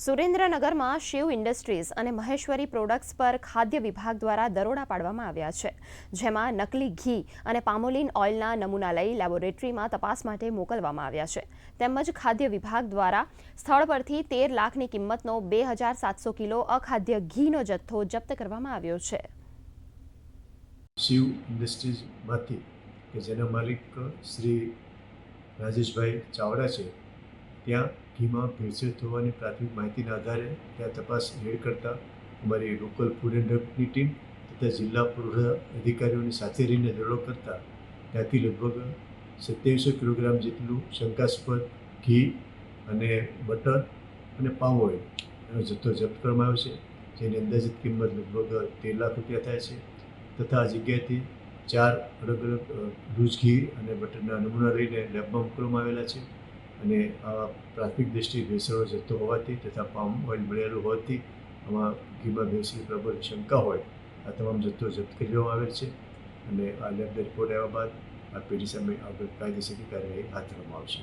સુરેન્દ્રનગરમાં શિવ ઇન્ડસ્ટ્રીઝ અને મહેશ્વરી પ્રોડક્ટ્સ પર ખાદ્ય વિભાગ દ્વારા દરોડા પાડવામાં આવ્યા છે, જેમાં નકલી ઘી અને પામોલિન ઓઇલના નમૂના લઈ લેબોરેટરીમાં તપાસ માટે મોકલવામાં આવ્યા છે. તેમજ ખાદ્ય વિભાગ દ્વારા સ્થળ પરથી તેર લાખની કિંમતનો બે હજાર સાતસો કિલો અખાદ્ય ઘીનો જથ્થો જપ્ત કરવામાં આવ્યો છે. શિવ ઇન્ડસ્ટ્રીઝમાંથી કે જેના માલિક શ્રી રાજેશભાઈ ચાવડા છે ત્યાં ઘીમાં ભેળસેળ થવાની પ્રાથમિક માહિતીના આધારે ત્યાં તપાસ હેડ કરતા અમારી લોકલ ફૂડ એન્ડ ડ્રગની ટીમ તથા જિલ્લા પુરવઠા અધિકારીઓની સાથે રહીને દરોડો કરતા ત્યાંથી લગભગ સત્યાવીસો કિલોગ્રામ જેટલું શંકાસ્પદ ઘી અને બટર અને પામ ઓઇલ એનો જથ્થો જપ્ત કરવામાં આવ્યો છે, જેની અંદાજિત કિંમત લગભગ તેર લાખ રૂપિયા થાય છે તથા આ જગ્યાએથી ચાર અલગ અલગ લૂઝ ઘી અને બટરના નમૂના લઈને લેબમાં મોકલવામાં આવેલા છે. અને પ્રાથમિક દ્રષ્ટિએ ભેસણો જથ્થો હોવાથી તથા પામ ઓઇલ મળેલું હોવાથી આમાં ઘીમાં ભેળસેળ પ્રબળ શંકા હોય, આ તમામ જથ્થો જપ્ત કરી લેવામાં આવેલ છે અને આ લેબના રિપોર્ટ આવ્યા બાદ આ પેઢી સામે આગળ કાયદેસરની કાર્યવાહી હાથ ધરવામાં આવશે.